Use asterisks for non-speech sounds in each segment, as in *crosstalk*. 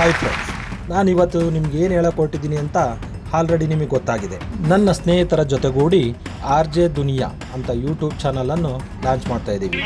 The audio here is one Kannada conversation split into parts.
ಹಾಯ್ ಫ್ರೆಂಡ್ಸ್ ನಾನಿವತ್ತು ನಿಮ್ಗೆ ಏನು ಹೇಳಕೊಟ್ಟಿದ್ದೀನಿ ಅಂತ ಆಲ್ರೆಡಿ ನಿಮಗೆ ಗೊತ್ತಾಗಿದೆ. ನನ್ನ ಸ್ನೇಹಿತರ ಜೊತೆಗೂಡಿ ಆರ್ ಜೆ ದುನಿಯಾ ಅಂತ ಯೂಟ್ಯೂಬ್ ಚಾನಲನ್ನು ಲಾಂಚ್ ಮಾಡ್ತಾ ಇದ್ದೀವಿ.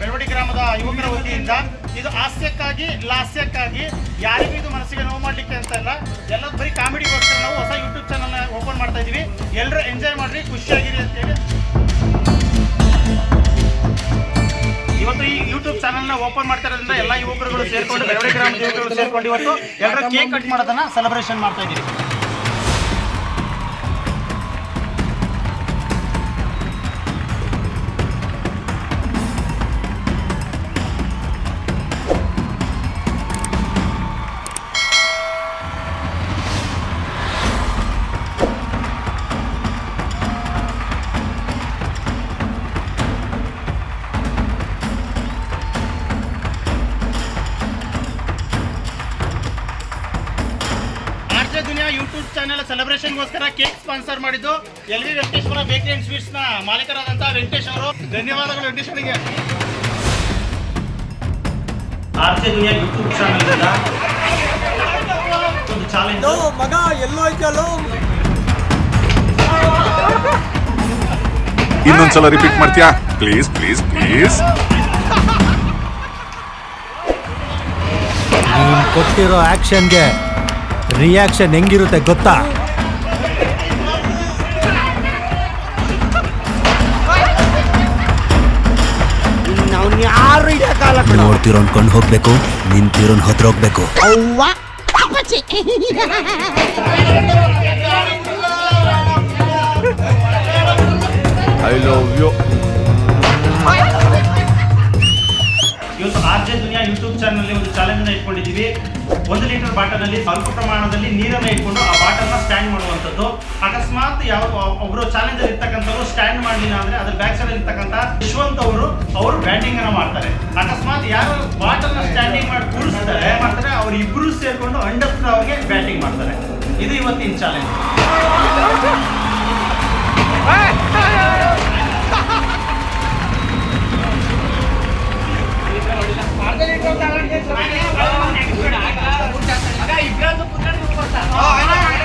ಬೆಳವಡಿ ಗ್ರಾಮದ ಯುವಕರ ವತಿಯಿಂದ ಇದು ಹಾಸ್ಯಕ್ಕಾಗಿ, ಲಾಸ್ಯಕ್ಕಾಗಿ ಯಾರಿಗೂ ಇದು ಮನಸ್ಸಿಗೆ ನೋವು ಮಾಡ್ಲಿಕ್ಕೆ ಅಂತ ಇಲ್ಲ ಎಲ್ಲ ಬರೀ ಕಾಮಿಡಿಗೋಸ್ಕರ ನಾವು ಹೊಸ ಯೂಟ್ಯೂಬ್ ಚಾನಲ್ ಓಪನ್ ಮಾಡ್ತಾ ಇದೀವಿ ಎಲ್ಲರೂ ಎಂಜಾಯ್ ಮಾಡ್ರಿ, ಖುಷಿಯಾಗಿರಿ ಅಂತ ಹೇಳಿ. ಇವತ್ತು ಈ ಯೂಟ್ಯೂಬ್ ಚಾನಲ್ನ ಓಪನ್ ಮಾಡ್ತಾ ಇರೋದ್ರಿಂದ ಎಲ್ಲ ಯುವಕರುಗಳು ಸೇರ್ಕೊಂಡು ಸೇರ್ಕೊಂಡು ಇವತ್ತು ಎಲ್ಲರೂ ಕೇಕ್ ಕಟ್ ಮಾಡೋದನ್ನ ಸೆಲೆಬ್ರೇಷನ್ ಮಾಡ್ತಾ ಇದೀವಿ ಸ್ಪಾನ್ಸರ್ ಮಾಡಿದ್ದು. L V Venkateshwara bakery and ಸ್ವೀಟ್ಸ್ನ ಮಾಲೀಕರಾದಂತಹ ವೆಂಕಟೇಶ್ ಅವರು. ಧನ್ಯವಾದಗಳು ವೆಂಕಟೇಶ್ ಅವರಿಗೆ. R J Duniya YouTube channel ಇಂದ ಒಂದು ಚಾಲೆಂಜ್ ಮಗ ಎಲ್ಲೋ ಐತಲ್ಲೋ ಇನ್ನೊಂದ್ಸಲ ರಿಪೀಟ್ ಮಾಡ್ತೀಯಾ? ಪ್ಲೀಸ್ ಪ್ಲೀಸ್ ಪ್ಲೀಸ್ ನೀನ್ ಕೊಟ್ಟಿರೋ ಆಕ್ಷನ್ಗೆ ರಿಯಾಕ್ಷನ್ ಹೆಂಗಿರುತ್ತೆ ಗೊತ್ತಾ? ನೋಡ್ತಿರೋನ್ ಅನ್ಕೊಂಡು ಹೋಗ್ಬೇಕು ನಿಂತಿರೋನ್ ಹೋಗ್ಬೇಕು. ಐ ಲವ್ ಯು ಇವತ್ತು R J Duniya YouTube channel ಒಂದು ಚಾಲೆಂಜ್ ಇಟ್ಕೊಂಡಿದ್ದೀವಿ. ಒಂದು ಲೀಟರ್ ಬಾಟಲಲ್ಲಿ ಸ್ವಲ್ಪ ಪ್ರಮಾಣದಲ್ಲಿ ನೀರನ್ನು ಇಟ್ಕೊಂಡು ಆ ಬಾಟಲ್ನ ಸ್ಟ್ಯಾಂಡ್ ಮಾಡುವಂಥದ್ದು. ಅಕಸ್ಮಾತ್ ಯಾವ ಒಬ್ಬರು ಚಾಲೆಂಜರ್ ಇರ್ತಕ್ಕಂಥವ್ರು ಸ್ಟ್ಯಾಂಡ್ ಮಾಡಲಿಲ್ಲ ಅಂದ್ರೆ ಅದ್ರ ಬ್ಯಾಕ್ ಸೈಡ್ ಇರ್ತಕ್ಕಂಥ ಯಶವಂತ್ ಅವರು ಅವರು ಬ್ಯಾಟಿಂಗ್ ಅನ್ನ ಮಾಡ್ತಾರೆ. ಅಕಸ್ಮಾತ್ ಯಾರು ಬಾಟಲ್ನ ಸ್ಟ್ಯಾಂಡಿಂಗ್ ಮಾಡಿ ಕೂರಿಸ್ತಾರೆ, ಮಾಡ್ತಾರೆ, ಅವ್ರು ಇಬ್ರು ಸೇರ್ಕೊಂಡು ಅಂಡರ್ ಅವ್ರಿಗೆ ಬ್ಯಾಟಿಂಗ್ ಮಾಡ್ತಾರೆ. ಇದು ಇವತ್ತಿನ ಚಾಲೆಂಜ್ *laughs* ಏನು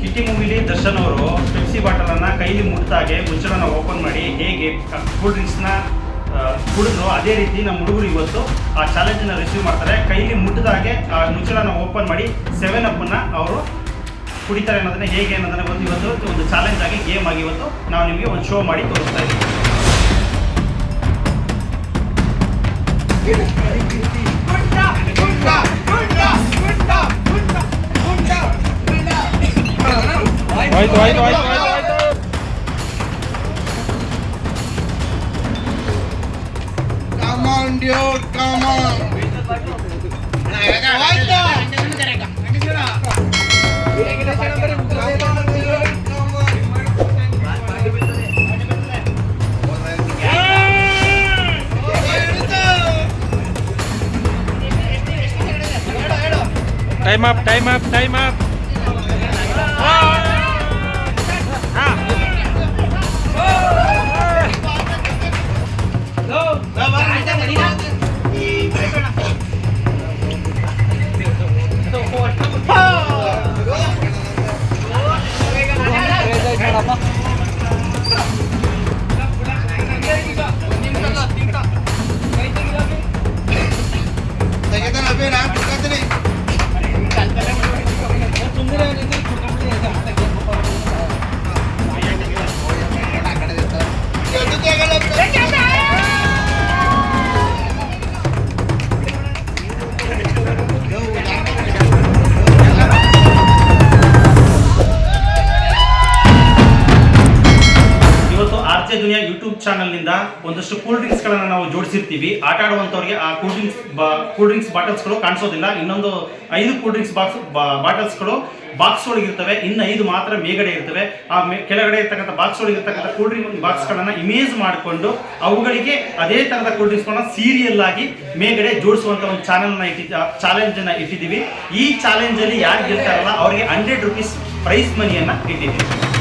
ಕಿಟ್ಟಿ ಮೂವಿಲಿ ದರ್ಶನ್ ಅವರು ಪೆಪ್ಸಿ ಬಾಟಲನ್ನು ಕೈಲಿ ಮುಟ್ಟಾಗೆ ಮುಚ್ಚಳನ ಓಪನ್ ಮಾಡಿ ಹೇಗೆ ಕೂಲ್ ಡ್ರಿಂಕ್ಸ್ನ ಕುಡಿದ್ರು ಅದೇ ರೀತಿ ನಮ್ಮ ಹುಡುಗರು ಇವತ್ತು ಆ ಚಾಲೆಂಜ್ನ ರಿಸೀವ್ ಮಾಡ್ತಾರೆ. ಕೈಲಿ ಮುಟ್ಟಿದಾಗೆ ಆ ಮುಚ್ಚಳನ ಓಪನ್ ಮಾಡಿ ಸೆವೆನ್ ಅಪ್ಪನ್ನು ಅವರು ಕುಡಿತಾರೆ ಅನ್ನೋದನ್ನ ಹೇಗೆ ಅನ್ನೋದನ್ನ ಒಂದು ಇವತ್ತು ಒಂದು ಚಾಲೆಂಜ್ ಆಗಿ ಗೇಮ್ ಆಗಿ ಇವತ್ತು ನಾವು ನಿಮಗೆ ಒಂದು ಶೋ ಮಾಡಿ ತೋರಿಸ್ತಾ ಇದ್ದೀವಿ. Right, right, right, right. Come on, dude, come on. Right now. Time up, time up, time up. ಚಾನಲ್ನಿಂದ ಒಂದಷ್ಟು ಕೂಲ್ ಡ್ರಿಂಕ್ಸ್ಗಳನ್ನು ನಾವು ಜೋಡಿಸಿರ್ತೀವಿ. ಆಟ ಆಡುವಂಥವ್ರಿಗೆ ಆ ಕೂಲ್ ಡ್ರಿಂಕ್ಸ್ ಕೂಲ್ ಡ್ರಿಂಕ್ಸ್ ಬಾಟಲ್ಸ್ಗಳು ಕಾಣಿಸೋದಿಲ್ಲ. ಇನ್ನೊಂದು ಐದು ಕೂಲ್ ಡ್ರಿಂಕ್ಸ್ ಬಾಕ್ಸ್ ಬಾಟಲ್ಸ್ಗಳು ಬಾಕ್ಸ್ ಒಳಗಿರ್ತವೆ ಇನ್ನು ಐದು ಮಾತ್ರ ಮೇಗಡೆ ಇರ್ತವೆ. ಆ ಕೆಳಗಡೆ ಇರ್ತಕ್ಕಂಥ ಬಾಕ್ಸ್ ಒಳಗಿರ್ತಕ್ಕಂಥ ಕೂಲ್ ಡ್ರಿಂಕ್ ಬಾಕ್ಸ್ಗಳನ್ನು ಇಮೇಜ್ ಮಾಡಿಕೊಂಡು ಅವುಗಳಿಗೆ ಅದೇ ಥರದ ಕೂಲ್ ಡ್ರಿಂಕ್ಸ್ಗಳನ್ನ ಸೀರಿಯಲ್ ಆಗಿ ಮೇಗಡೆ ಜೋಡಿಸುವಂಥ ಒಂದು ಚಾನಲ್ನ ಇಟ್ಟಿದ್ದ ಚಾಲೆಂಜನ್ನು ಇಟ್ಟಿದ್ದೀವಿ. ಈ ಚಾಲೆಂಜಲ್ಲಿ ಯಾರು ಗೆಲ್ತಾರಲ್ಲ, ಅವರಿಗೆ ಹಂಡ್ರೆಡ್ ರುಪೀಸ್ ಪ್ರೈಸ್ ಮನಿಯನ್ನು ಇಟ್ಟಿದ್ದೀವಿ.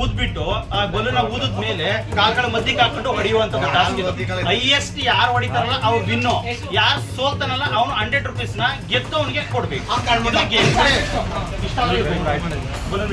ಊದ್ಬಿಟ್ಟು ಆ ಬಲೂನ ಊದದ್ ಮೇಲೆ ಕಾಲ್ಗಳ ಮಧ್ಯಕ್ಕೆ ಹಾಕೊಂಡು ಹೊಡೆಯುವಂತ ಟಾಸ್ಕ್ ಇದು. ಹೈಯೆಸ್ಟ್ ಯಾರು ಹೊಡಿತಾರಲ್ಲ ಅವ್ರು ವಿನ್ನು. ಯಾರು ಸೋಲ್ತಾನಲ್ಲ ಅವನು ಹಂಡ್ರೆಡ್ ರುಪೀಸ್ನ ಗೆದ್ದು ಅವನಿಗೆ ಕೊಡ್ಬೇಕು. Balloon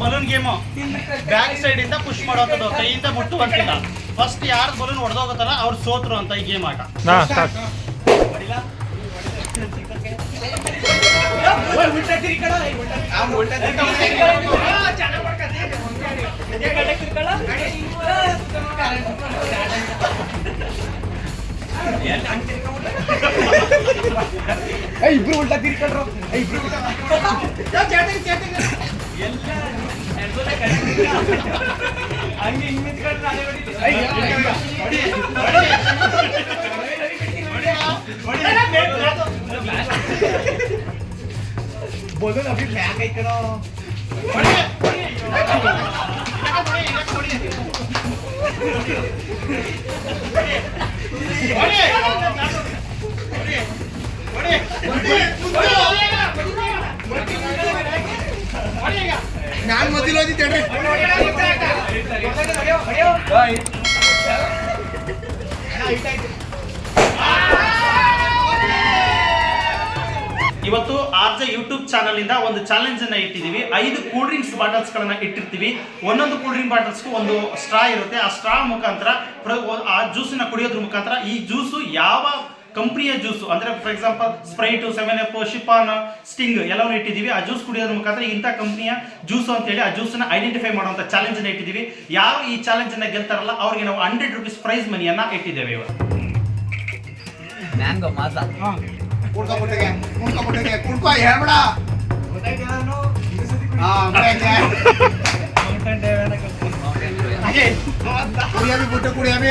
balloon game back side ಇಂದ ಪುಷ್ ಮಾಡೋದು ಕೈಯಿಂದ ಮುಟ್ಟುವಂತಿಲ್ಲ ಫಸ್ಟ್ ಯಾರು ಬಲೂನ್ ಹೊಡೆದೋಗತ್ತಲ್ಲ ಅವ್ರು ಸೋತ್ರು ಅಂತ ಈ ಗೇಮ್ ಆಟ. ಉಲ್ಟಾ ತಿರ್ಕೊಂಡ್ರು ಇಬ್ರು ಹಂಗೆ ಹಿಂಗ್ ನಿಂತ್ಕೊಂಡು ಬೋಲೋ ಅಭಿ ಬ್ಯಾಕ್ ಐತನೋ ಹೊಡೆ ಹೊಡೆ ನಾನ್ ಮೊದಲು ಇವತ್ತು ಆರ್ಜ ಯೂಟ್ಯೂಬ್ ಚಾನಲ್ ಇಂದ ಒಂದು ಚಾಲೆಂಜ್ ಅನ್ನ ಇಟ್ಟಿದೀವಿ ಐದು ಕೂಲ್ ಡ್ರಿಂಕ್ಸ್ ಬಾಟಲ್ಸ್ ಗಳನ್ನ ಇಟ್ಟಿರ್ತೀವಿ. ಒಂದೊಂದು ಕೂಲ್ ಡ್ರಿಂಕ್ ಬಾಟಲ್ಸ್ಗೂ ಒಂದು ಸ್ಟ್ರಾ ಇರುತ್ತೆ. ಆ ಸ್ಟ್ರಾ ಮುಖಾಂತರ ಆ ಜ್ಯೂಸನ್ನ ಕುಡಿಯೋದ್ರ ಮುಖಾಂತರ ಈ ಜ್ಯೂಸು ಯಾವ ಕಂಪ್ನಿಯ ಜ್ಯೂಸು ಅಂದ್ರೆ for example Sprite seven up ಶಿಪಾನ್ Sting ಎಲ್ಲವನ್ನು ಇಟ್ಟಿದ್ದೀವಿ. ಆ ಜ್ಯೂಸ್ ಕುಡಿಯೋದ್ರ ಮುಖಾಂತರ ಇಂಥ ಕಂಪ್ನಿಯ ಜ್ಯೂಸ್ ಅಂತ ಹೇಳಿ ಆ ಜ್ಯೂಸ್ನ ಐಡೆಂಟಿಫೈ ಮಾಡುವಂಥ ಚಾಲೆಂಜ್ ಅನ್ನ ಇಟ್ಟಿದ್ದೀವಿ. ಯಾರು ಈ ಚಾಲೆಂಜ್ ಅನ್ನ ಗೆಲ್ತಾರಲ್ಲ ಅವ್ರಿಗೆ ನಾವು ಹಂಡ್ರೆಡ್ ರುಪೀಸ್ ಪ್ರೈಸ್ ಮನಿಯನ್ನ ಇಟ್ಟಿದ್ದೇವೆ ಇವತ್ತು ಮ್ಯಾಂಗೋ ಮಾಸ. ಕುಡ್ಕೊಂಬಿಟ್ಟಿಗೆ ಕುಡ್ಕೊಂಬಿಟ್ಟಿಗೆ ಕುಡ್ಕೊ ಹೇಳ್ಬೇಡ. ಕುಡಿಯಾಬಿ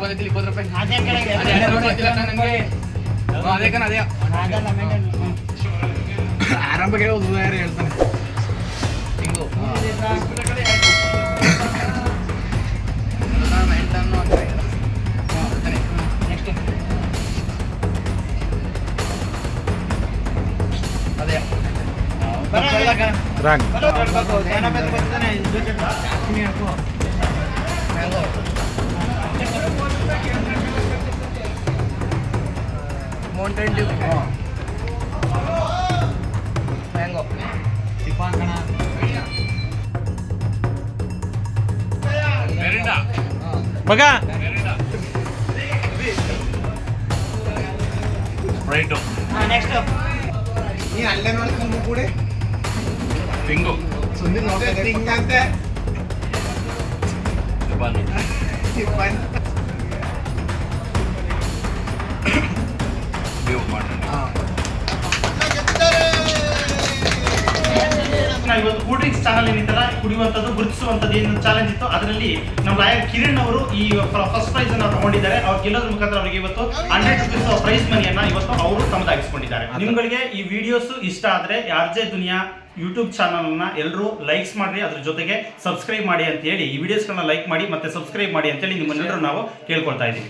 ಬಂದಿತ್ತು ಇಪ್ಪತ್ತು ರೂಪಾಯಿ ಅದೇ ನೋಡಿ ಗೊತ್ತಿಲ್ಲ ನನಗೆ ಅದೇ ಕಣ ಅದೇ ಆರಂಭಕ್ಕೆ ಹೋದ್ರು ಯಾರು ಹೇಳ್ತಾನೆ ಹಿಂಗು ಎಂಟನ್ನು ಅಂತ ಅದೇ wrong Mountain Dew mango Mountain Dew mango ചിപ്പാങ്കണ മക. നീ നല്ല കൂടെ? തിങ്കോ സുന്ദി നോക്കാം. തിങ്ങാത്ത ചിപ്പാൻ ಚಾನಲ್ ಏನಿತ್ತಲ್ಲ ಕುಡಿಯುವಂಥದ್ದು ಗುರುತಿಸುವಂಥದ್ದು ಏನು ಚಾಲೆಂಜ್ ಇತ್ತು ಅದರಲ್ಲಿ ನಮ್ಮ ಲಾಯರ್ ಕಿರಣ್ ಅವರು ಈ ಫಸ್ಟ್ ಪ್ರೈಸ್ ಅನ್ನು ತಗೊಂಡಿದ್ದಾರೆ. ಅವ್ರು ಗೆಲ್ಲೋದ್ರ ಮುಖಾಂತರ ಅವರಿಗೆ ಇವತ್ತು ಹಂಡ್ರೆಡ್ ರುಪೀಸ್ ಪ್ರೈಸ್ ಮನಿಯನ್ನ ಇವತ್ತು ಅವರು ತಮ್ಮದಾಗಿಸ್ಕೊಂಡಿದ್ದಾರೆ. ನಿಮ್ಗಳಿಗೆ ಈ ವಿಡಿಯೋಸ್ ಇಷ್ಟ ಆದ್ರೆ ಯಾರ್ಜೆ ದುನಿಯಾ ಯೂಟ್ಯೂಬ್ ಚಾನಲ್ನ ಎಲ್ಲರೂ ಲೈಕ್ಸ್ ಮಾಡಿ ಅದ್ರ ಜೊತೆಗೆ ಸಬ್ಸ್ಕ್ರೈಬ್ ಮಾಡಿ ಅಂತ ಹೇಳಿ ಈ ವಿಡಿಯೋಸ್ಗಳನ್ನ ಲೈಕ್ ಮಾಡಿ ಮತ್ತೆ ಸಬ್ಸ್ಕ್ರೈಬ್ ಮಾಡಿ ಅಂತೇಳಿ ನಿಮ್ಮನ್ನೆಲ್ಲರೂ ನಾವು ಕೇಳ್ಕೊಳ್ತಾ ಇದ್ದೀವಿ.